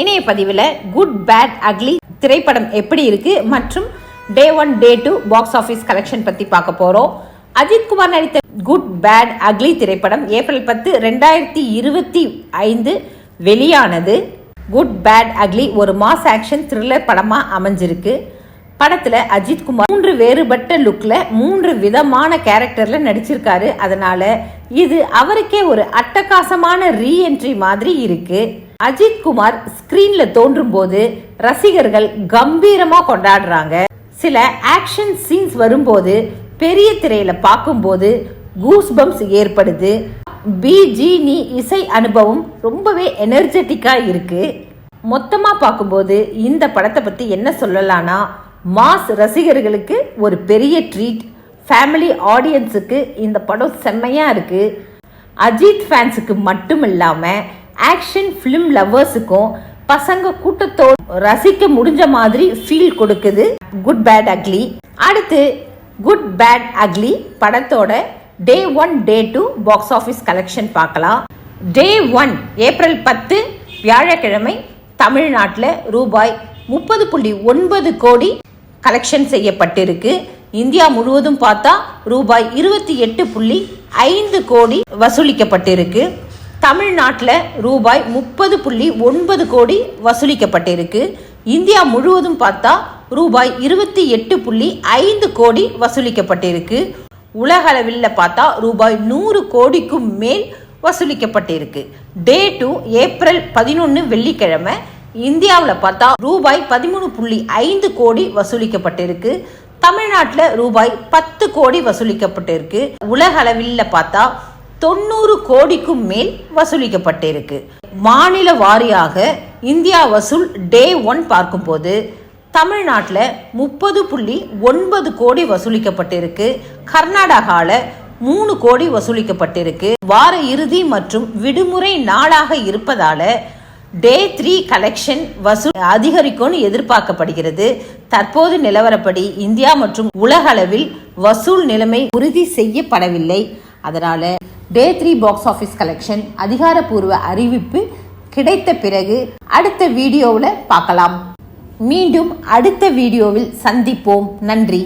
இணைய பதிவில் good bad ugly திரைப்படம் எப்படி இருக்கு மற்றும் day one day two box office collection பற்றி பார்க்க போகிறோம் அஜித் குமார் நடித்த குட் பேட் அக்லி திரைப்படம் ஏப்ரல் பத்து ரெண்டாயிரத்தி இருபத்தி ஐந்து வெளியானது. குட் பேட் அக்லி ஒரு மாஸ் ஆக்ஷன் த்ரில்லர் படமாக அமைஞ்சிருக்கு. படத்தில் அஜித் குமார் மூன்று வேறுபட்ட லுக்கில் மூன்று விதமான கேரக்டரில் நடிச்சிருக்காரு. அதனால இது அவருக்கே ஒரு அட்டகாசமான ரீஎன்ட்ரி மாதிரி இருக்குது அஜித் குமார் ஸ்கிரீன்ல தோன்றும் போது ரசிகர்கள் கம்பீரமா கொண்டாடுறாங்க. சில ஆக்ஷன் சீன்ஸ் வரும்போது பெரிய திரையில பார்க்கும்போது கூஸ் பம்ப்ஸ் ஏற்படுது பிஜினி இசை அனுபவம் ரொம்பவே எனர்ஜெட்டிக்கா இருக்கு. மொத்தமா பார்க்கும்போது இந்த படத்தை பத்தி என்ன சொல்லலாம்னா மாஸ் ரசிகர்களுக்கு ஒரு பெரிய ட்ரீட் ஃபேமிலி ஆடியன்ஸுக்கு இந்த படம் செம்மையா இருக்கு. அஜித் ஃபேன்ஸுக்கு மட்டும் இல்லாமல் ஆக்ஷன் ஃபிலிம் லவ்வர்ஸுக்கும் பசங்க கூட்டத்தோடு ரசிக்க முடிஞ்ச மாதிரி ஃபீல் கொடுக்குது. குட் பேட் அக்லி அடுத்து குட் பேட் அக்லி படத்தோட day one day two box office collection பார்க்கலாம். டே ஒன் ஏப்ரல் பத்து வியாழக்கிழமை தமிழ்நாட்டில் ரூபாய் முப்பது புள்ளி ஒன்பது கோடி கலெக்ஷன் செய்யப்பட்டிருக்கு. இந்தியா முழுவதும் பார்த்தா ரூபாய் இருபத்தி எட்டு புள்ளி ஐந்து கோடி வசூலிக்கப்பட்டிருக்கு. தமிழ்நாட்டில் ரூபாய் முப்பது புள்ளி ஒன்பது கோடி வசூலிக்கப்பட்டிருக்கு. இந்தியா முழுவதும் பார்த்தா ரூபாய் இருபத்தி எட்டு புள்ளி ஐந்து கோடி வசூலிக்கப்பட்டிருக்கு. உலக அளவில் பார்த்தா ரூபாய் நூறு கோடிக்கும் மேல் வசூலிக்கப்பட்டிருக்கு. டே டூ ஏப்ரல் பதினொன்று வெள்ளிக்கிழமை இந்தியாவில் பார்த்தா ரூபாய் பதிமூணு புள்ளி ஐந்து கோடி வசூலிக்கப்பட்டிருக்கு. தமிழ்நாட்டில் ரூபாய் பத்து கோடி வசூலிக்கப்பட்டிருக்கு. உலக அளவில் பார்த்தா தொண்ணூறு கோடிக்கும் மேல் வசூலிக்கப்பட்டிருக்கு. மாநில வாரியாக இந்தியா வசூல் டே ஒன் பார்க்கும்போது தமிழ்நாட்டில் முப்பது புள்ளி ஒன்பது கோடி வசூலிக்கப்பட்டிருக்கு. கர்நாடகாவில் மூணு கோடி வசூலிக்கப்பட்டிருக்கு. வார இறுதி மற்றும் விடுமுறை நாளாக இருப்பதால டே த்ரீ கலெக்ஷன் வசூல் அதிகரிக்கும்னு எதிர்பார்க்கப்படுகிறது. தற்போது நிலவரப்படி இந்தியா மற்றும் உலகளவில் வசூல் நிலைமை உறுதி செய்யப்படவில்லை. அதனால day three box office collection அதிகாரப்பூர்வ அறிவிப்பு கிடைத்த பிறகு அடுத்த வீடியோவில் பார்க்கலாம். மீண்டும் அடுத்த வீடியோவில் சந்திப்போம். நன்றி.